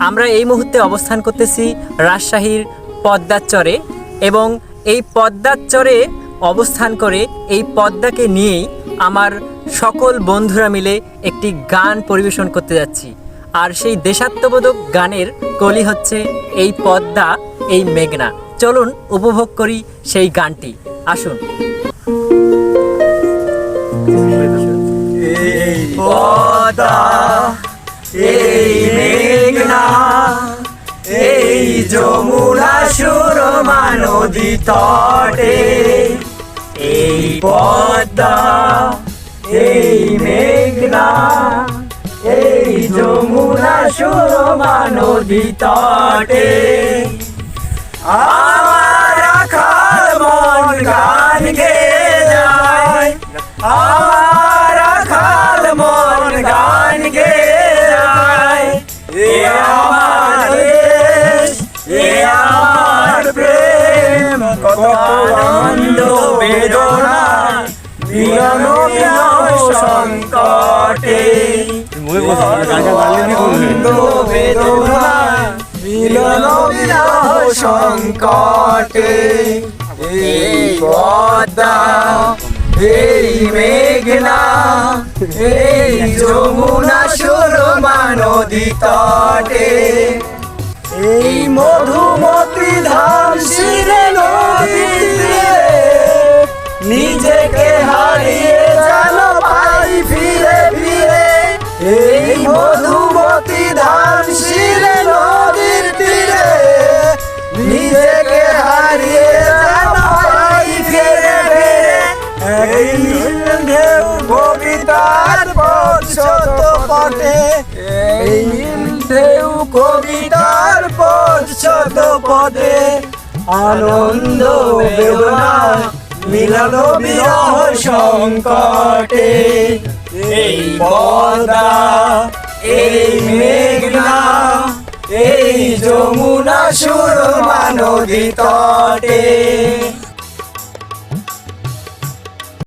আমরা এই মুহূর্তে অবস্থান করতেছি রাজশাহীর পদ্মার চরে এবং এই পদ্মার চরে অবস্থান করে এই পদ্মাকে নিয়েই আমার সকল বন্ধুরা মিলে একটি গান পরিবেশন করতে যাচ্ছি। আর সেই দেশাত্মবোধক গানের কলি হচ্ছে এই পদ্মা, এই মেঘনা। চলুন উপভোগ করি সেই গানটি। আসুন। এই পদা এই মেঘনা। এই যমুনা সুরমা নদী তটে, এই পদ্মা, এই মেঘনা, এই যমুনা সুরমা নদী তটে। আমার রাখাল মন গান গে যায়, আমার রাখাল মন গান গে এ আমার দেশ, এ আমার প্রেম, কত আনন্দ, বেদনা বিরহ সংকটে। সংকটে। মেঘনা, এই যমুনা সুরমা নদী তটে এই মধুমতি ধাম শিরে নদীতে নিজেকে হারিয়ে যেন পাই ফিরে ফিরে। এই মধুমতি ধাম শিরে নদীর তীরে নিজেকে হারিয়ে যেন পাই ফিরে ফিরে। এই ঢেউ কবিতার পশ্চত পটে ঢেউ কবিতার পশ্চত পদে। আনন্দ বেদনা মিলন বিরহ সংকটে। এই পদা, এই মেঘনা, এই যমুনা সুরমা নদী তটে।